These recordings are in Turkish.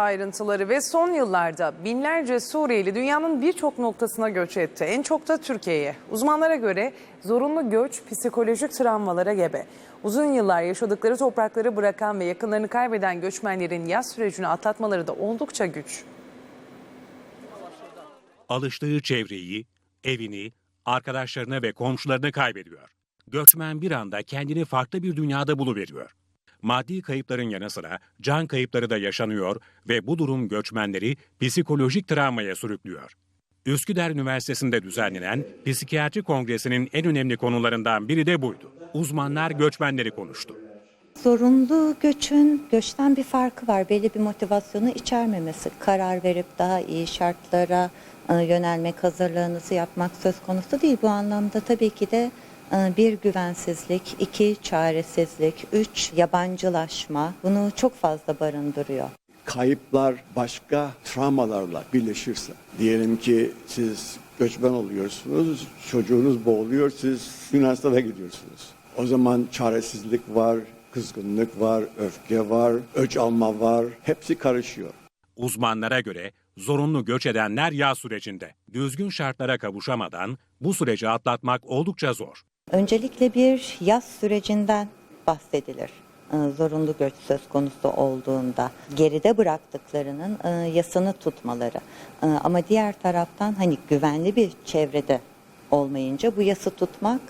Ayrıntıları ve son yıllarda binlerce Suriyeli dünyanın birçok noktasına göç etti. En çok da Türkiye'ye. Uzmanlara göre zorunlu göç psikolojik travmalara gebe. Uzun yıllar yaşadıkları toprakları bırakan ve yakınlarını kaybeden göçmenlerin yaz sürecini atlatmaları da oldukça güç. alıştığı çevreyi, evini, arkadaşlarını ve komşularını kaybediyor. Göçmen bir anda kendini farklı bir dünyada buluveriyor. Maddi kayıpların yanı sıra can kayıpları da yaşanıyor ve bu durum göçmenleri psikolojik travmaya sürüklüyor. Üsküdar Üniversitesi'nde düzenlenen Psikiyatri Kongresi'nin en önemli konularından biri de buydu. Uzmanlar göçmenleri konuştu. Zorunlu göçün göçten bir farkı var. Belli bir motivasyonu içermemesi. Karar verip daha iyi şartlara e, yönelmek, hazırlığınızı yapmak söz konusu değil. Bu anlamda tabii ki de bir güvensizlik, iki çaresizlik, üç yabancılaşma bunu çok fazla barındırıyor. kayıplar başka travmalarla birleşirse, diyelim ki siz göçmen oluyorsunuz, çocuğunuz boğuluyor, siz Yunanistan'a gidiyorsunuz. O zaman çaresizlik var, kızgınlık var, öfke var, öç alma var, hepsi karışıyor. Uzmanlara göre zorunlu göç edenler yaz sürecinde. Düzgün şartlara kavuşamadan bu süreci atlatmak oldukça zor. Öncelikle bir yaz sürecinden bahsedilir. Ee, Zorunlu göç söz konusu olduğunda geride bıraktıklarının e, yasını tutmaları. Ee, Ama diğer taraftan hani güvenli bir çevrede olmayınca bu yası tutmak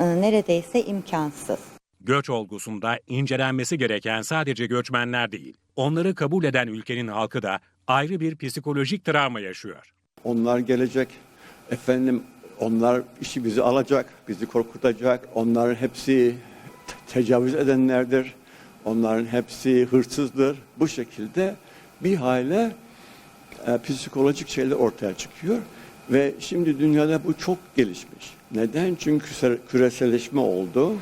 e, neredeyse imkansız. Göç olgusunda incelenmesi gereken sadece göçmenler değil, onları kabul eden ülkenin halkı da ayrı bir psikolojik travma yaşıyor. Onlar gelecek, efendim onlar işi bizi alacak, bizi korkutacak. Onların hepsi te- tecavüz edenlerdir. Onların hepsi hırsızdır. Bu şekilde bir hale e, psikolojik şeyler ortaya çıkıyor. Ve şimdi dünyada bu çok gelişmiş. Neden? Çünkü küre- küreselleşme oldu.